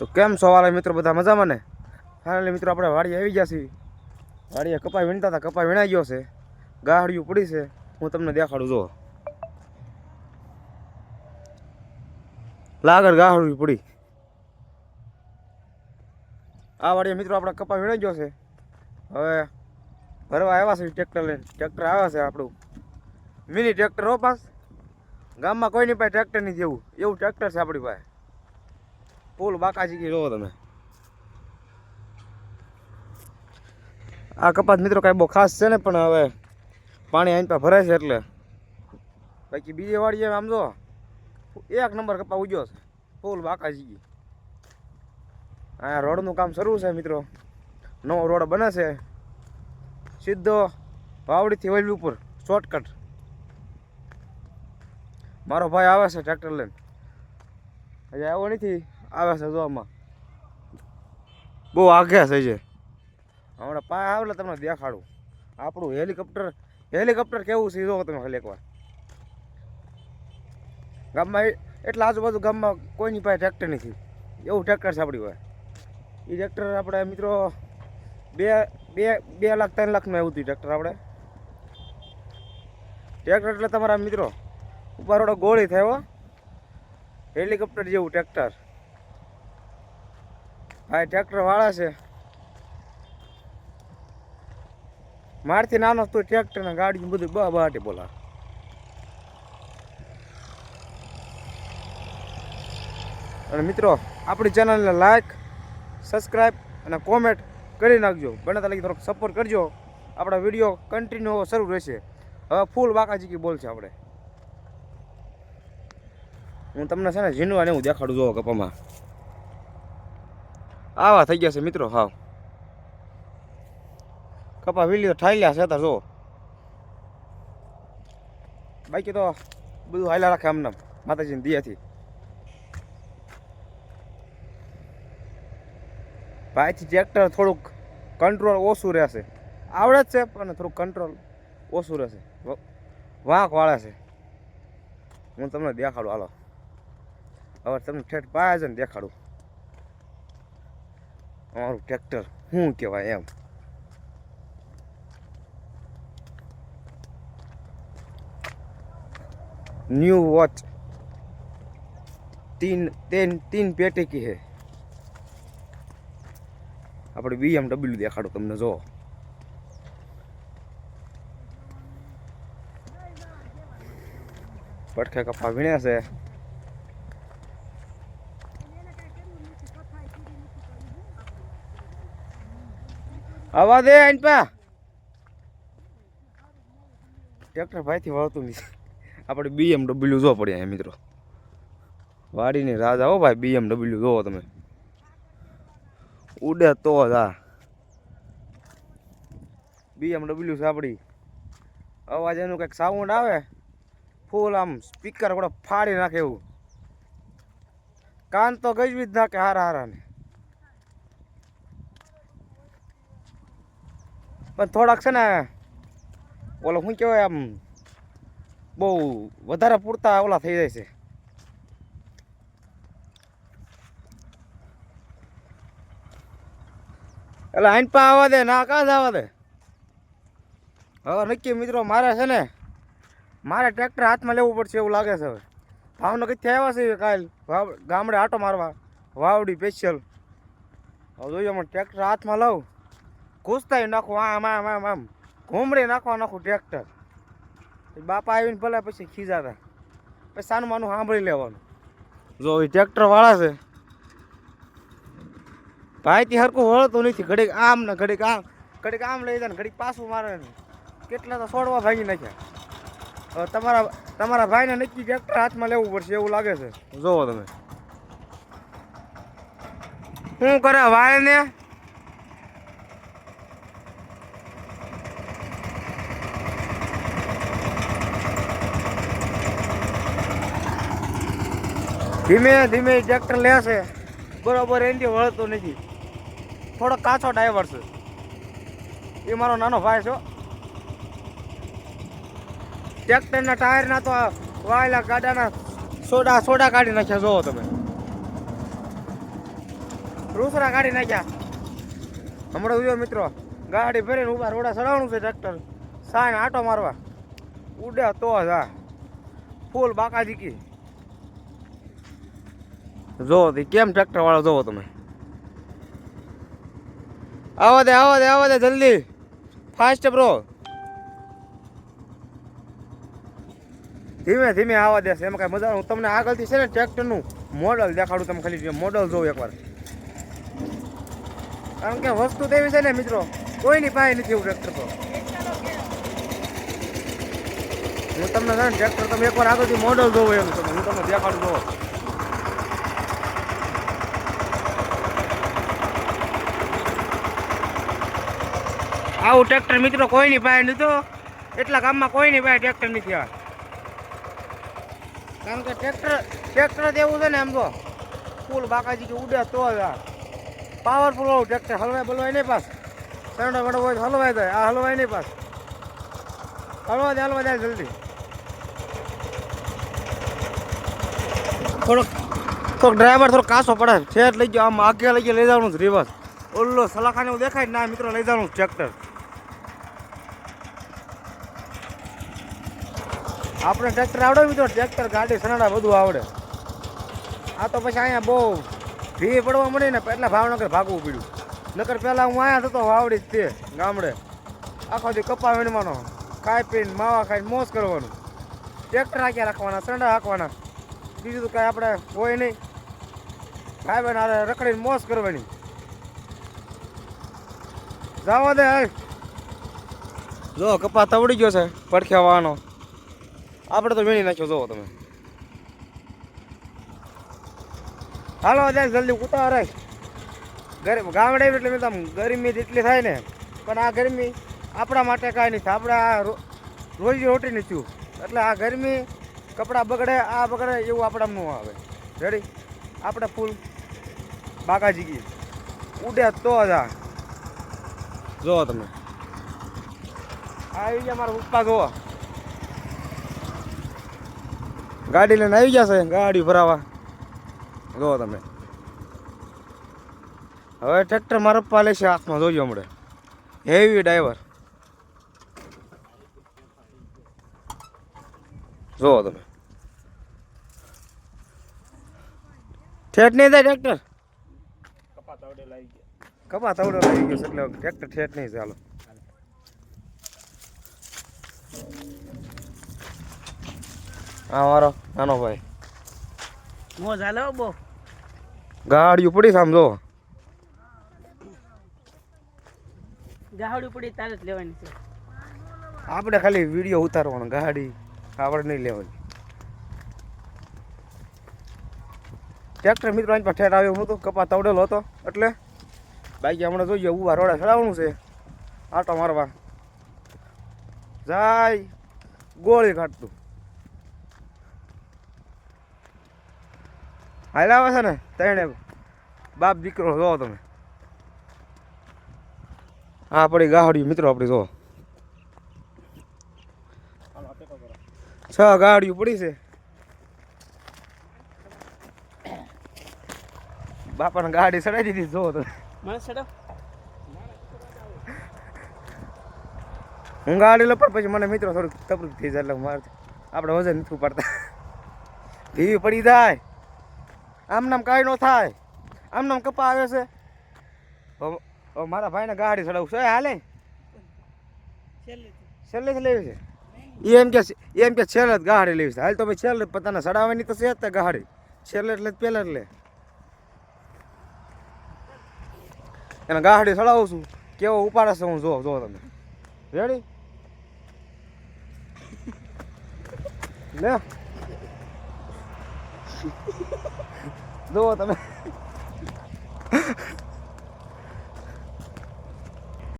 તો કેમ વાલા મિત્રો? બધા મજામાં ને? ફાઇનલી મિત્રો, આપણે વાડી આવી ગયા છીએ. વાડીએ કપાઈ વીણતા હતા, કપાઈ વીણાઈ ગયો છે. ગાહડિયું પડી છે. હું તમને દેખાડું જો લાગર ગાહડું પડી. આ વાડીએ મિત્રો, આપણે કપાઈ વીણાઈ ગયો છે. હવે ભરવા આવ્યા છે ટ્રેક્ટર લઈને. ટ્રેક્ટર આવ્યા છે આપણું. મિની ટ્રેક્ટર હો પાસ. ગામમાં કોઈની પાસે ટ્રેક્ટર નહીં જેવું. એવું ટ્રેક્ટર છે આપણી પાસે. ફૂલ બાકાજી જોવો તમે. આ કપાસ મિત્રો કાંઈ બહુ ખાસ છે ને, પણ હવે પાણી આઈન પર ભરાય છે એટલે. બાકી બીજી વાળી આમ જો, એક નંબર કપા ઉગ્યો છે, ફૂલ બાકાજી ગઈ અહીંયા રોડનું કામ શરૂ છે મિત્રો. નવો રોડ બને છે. સીધો વાવડીથી વહેલી ઉપર શોર્ટકટ મારો ભાઈ આવે છે ટ્રેક્ટર લઈને. હજી આવ્યો નથી. આવે છે જોવામાં બહુ આગે છે હમણાં પા આવે એટલે તમને દેખાડું. આપણું હેલિકોપ્ટર હેલિકોપ્ટર કેવું છે જો તમે ખાલી એકવાર. ગામમાં એટલે આજુબાજુ ગામમાં કોઈની પાસે ટ્રેક્ટર નથી. એવું ટ્રેક્ટર છે આપણી પાસે. એ ટ્રેક્ટર આપણે મિત્રો બે બે બે લાખ, ત્રણ લાખનું આવ્યું હતું ટ્રેક્ટર આપણે. ટ્રેક્ટર એટલે તમારા મિત્રો. ઉપર ગોળી થાય હેલિકોપ્ટર જેવું ટ્રેક્ટર હા ટ્રેક્ટર વાળા છે. મારથી નાનો તો ટ્રેક્ટર ને ગાડી બધું બા બાટી બોલા અને મિત્રો, આપણી ચેનલને લાઈક સબસ્ક્રાઈબ અને કોમેન્ટ કરી નાખજો. બને ત્યાં થોડોક સપોર્ટ કરજો. આપણા વીડિયો કન્ટિન્યુ શરૂ રહેશે. હવે ફૂલ બાકાજીકી બોલ છે આપણે. હું તમને છે ને ઝીંડવા ને હું દેખાડું જોવો કપામાં. આવા થઈ ગયા છે મિત્રો હાવ. કપા વીલી તો ઠાલ્યા છે તાર જો. બાકી તો બધું હાલ્યા રાખે આમને માતાજીની દિયાથી. ભાઈથી ટ્રેક્ટર થોડુંક કંટ્રોલ ઓછું રહેશે. આવડે જ છે, પણ થોડુંક કંટ્રોલ ઓછું રહેશે. વાંક વાળે છે. હું તમને દેખાડું, હાલો. હવે તમને ઠેઠ પાયા છે ને દેખાડું. અમારું ટ્રેક્ટર શું કહેવાય એમ न्यू वॉच तीन तीन तीन पेटे की है આપણે બીએમડબલ્યુ દેખાડો તમને જો પડખે કપા વીણ્યા છે આવા દે આઈન પા. ટ્રેક્ટર ભાઈથી વળતું નથી. આપણે બીએમડબલ્યુ જોવા પડ્યા અહીંયા મિત્રો. વાડીની રાજા હો ભાઈ બીએમડબલ્યુ જોવો તમે. ઉડે તો જ આ. બીએમડબલ્યુ છે આપણી અવાજ એનું કંઈક સાઉન્ડ આવે. ફૂલ આમ સ્પીકર આપણે ફાડી નાખે એવું. કાન તો ગજવી જ નાખે હારા હારા પણ થોડાક છે ને, ઓલો શું કહેવાય આમ, બહુ વધારે પૂરતા ઓલા થઈ જાય છે. એટલે આઈન પા આવવા દે, ના કાં જ આવવા દે. હવે નક્કી મિત્રો, મારે છે ને, મારે ટ્રેક્ટર હાથમાં લેવું પડશે એવું લાગે છે હવે. ભાવનગર કઈથી આવ્યા છે કાલ ગામડે આટો મારવા, વાવડી સ્પેશિયલ હવે જોઈએ ટ્રેક્ટર હાથમાં લઉં. ઘૂસતા નાખું, આમ આમ આમ આમ. ઘૂમડી નાખવા નાખું ટ્રેક્ટર. બાપા આવીને ભલે પછી ખીજાતા. પછી સાનું માનું સાંભળી લેવાનું. જો એ ટ્રેક્ટર વાળા છે. ભાઈથી હરકું વળતું નથી. ઘડીક આમ ને ઘડીક આમ. ઘડીક આમ લઈ જાય ને ઘડીક પાછું મારે ને. કેટલા તો છોડવા ભાગી નાખ્યા. તમારા તમારા ભાઈને નક્કી ટ્રેક્ટર હાથમાં લેવું પડશે એવું લાગે છે. જોવો તમે. શું કરે ભાઈને ધીમે ધીમે ટ્રેક્ટર લેશે બરોબર, એનથી વળતો નથી. થોડો કાચો ડ્રાઈવર છે. એ મારો નાનો ભાઈ છો ટ્રેક્ટરના ટાયરના તો વાયેલા ગાડાના સોડા સોડા કાઢી નાખ્યા, જોવો તમે. રૂસરા કાઢી નાખ્યા. હમણાં જોયો મિત્રો, ગાડી ભરીને ઊભા રોડા ચડાવવાનું છે ટ્રેક્ટર સાઈને આટો મારવા. ઉડે તો હા ફૂલ બાકાજી કી જો તે કેમ ટ્રેક્ટર વાળો જોવો તમે? આવો દે આવો દે આવો દે, જલ્દી. ફાસ્ટ બ્રો ધીમે ધીમે આવવા દેશે એમાં કાંઈ મજા હું તમને આગળથી છે ને ટ્રેક્ટરનું મોડલ દેખાડું, તમે ખાલી મોડલ જોઉં એકવાર. કારણ કે વસ્તુ તેવી છે ને, મિત્રો, કોઈની પાસે નથી એવું ટ્રેક્ટર તો. હું તમને છે ટ્રેક્ટર તમે એકવાર આગળથી મોડલ જોવો એમ તમે હું તમને દેખાડું જોવો. આવું ટ્રેક્ટર મિત્રો કોઈની પાસે તો એટલા ગામમાં કોઈની પાસે ટ્રેક્ટર નથી આવે કારણ કે ટ્રેક્ટર ટ્રેક્ટર એવું છે ને એમ તો ફૂલ બાકાજી કે ઉડે તો જ આ. પાવરફુલ વાળું ટ્રેક્ટર હલવાય બલવાય નહીં પાસ સરડો વડો હોય હલવાય થાય આ હલવાય નહીં પાસ હલવા દે હલવા દે જલ્દી. થોડોક થોડોક ડ્રાઈવર થોડો કાસો પડે છે. લઈ ગયો આમ આગે લઈ ગયો, લઈ જવાનું રિવર્સ ઓલો સલાખાને દેખાય ના, મિત્રો લઈ જવાનું ટ્રેક્ટર આપણે ટ્રેક્ટર આવડે મિત્રો, ટ્રેક્ટર, ગાડી, સનાડા બધું આવડે. આ તો પછી અહીંયા બહુ ભી પડવા મળી ને એટલે ભાવનગર ભાગવું પડ્યું. નકર પહેલાં હું અહીંયા થતો વાવડી જ તે ગામડે. આખો દી કપા વીણવાનો કાંઈ પીને, માવા ખાઈને, મોજ કરવાનું. ટ્રેક્ટર હાંક્યા રાખવાના સંડા હાંકવાના. બીજું તો કાંઈ આપણે હોય નહીં. ભાઈ બહેન હારે રખડીને મોજ કરવાની. જવા દે જો, કપા તવડી ગયો છે પડખ્યા વાળનો આપણે તો વીણી નાખ્યો જોવો તમે. હાલો જાય જલ્દી ઉતાર. ગરમ ગામડે એટલે મેં તમે ગરમી જેટલી થાય ને. પણ આ ગરમી આપણા માટે કાંઈ નહીં થાય આપણે આ રોજી રોટી નથી એટલે આ ગરમી કપડાં બગડે, આ બગડે, એવું આપણા ન આવે. રેડી આપણે ફૂલ બાકા જીગી ઉડે તો જ આ. જુઓ તમે. આવી ગયા મારા પપ્પા, જુઓ. ગાડી લઈને આવી ગયા છે ગાડી ભરાવા. જો તમે. હવે ટ્રેક્ટર મારા પપ્પા લેશે હાથમાં જોજો હમણે. હેવી ડ્રાઈવર જો તમે. ઠેઠ નહીં થાય ટ્રેક્ટર કપા તવડે લાવી ગયો. છે એટલે ટ્રેક્ટર ઠેઠ નહીં ચાલો આ મારો નાનો ભાઈ. મો ચાલે બો. ગાડી ઉપડી પડી ગાડી ઉપડી તારે જ લેવાની છે. આપણે ખાલી વીડિયો ઉતારવાનો ગાડી આપણે નહીં લેવાની. ટ્રેક્ટર મિત્રો અહીં ઠેર આવ્યો હું તો કપા તવડેલો હતો એટલે બાકી હમણાં જોઈએ ઊભા રોડે ચડાવવાનું છે આટો મારવા. જાય ગોળી કાઢતું. હાલ આવે છે ને તેણે બાપ દીકરો જોવો તમે. હા પડી ગાડી મિત્રો આપણી જો છ ગાડીઓ પડી છે. બાપાને ગાડી ચડાવી દીધી જો તમે. હું ગાડી લપડ પછી મને મિત્રો થોડુંક તકલીફ થઈ જાય એટલે મારે આપણે વજન નથી ઉપાડતા. ધીવી પડી જાય. આમ નામ કાંઈ ન થાય. આમ નામ કપા આવે છે. મારા ભાઈને ગાડી ચડાવું છે. હાલે? છેલ્લે છેલ્લે લેવી છે. એમ કે એમ કે છેલ્લે જ ગાડી લેવી છે. હાલ તો ભાઈ છેલ્લે પોતાને ચડાવવાની તો છે જ ગાડી. છેલ્લે એટલે પહેલા જ લે. એને ગાડી ચડાવું છું. કેવો ઉપાડે છે હું જો જો તમે. રેડી લે. જુઓ તમે.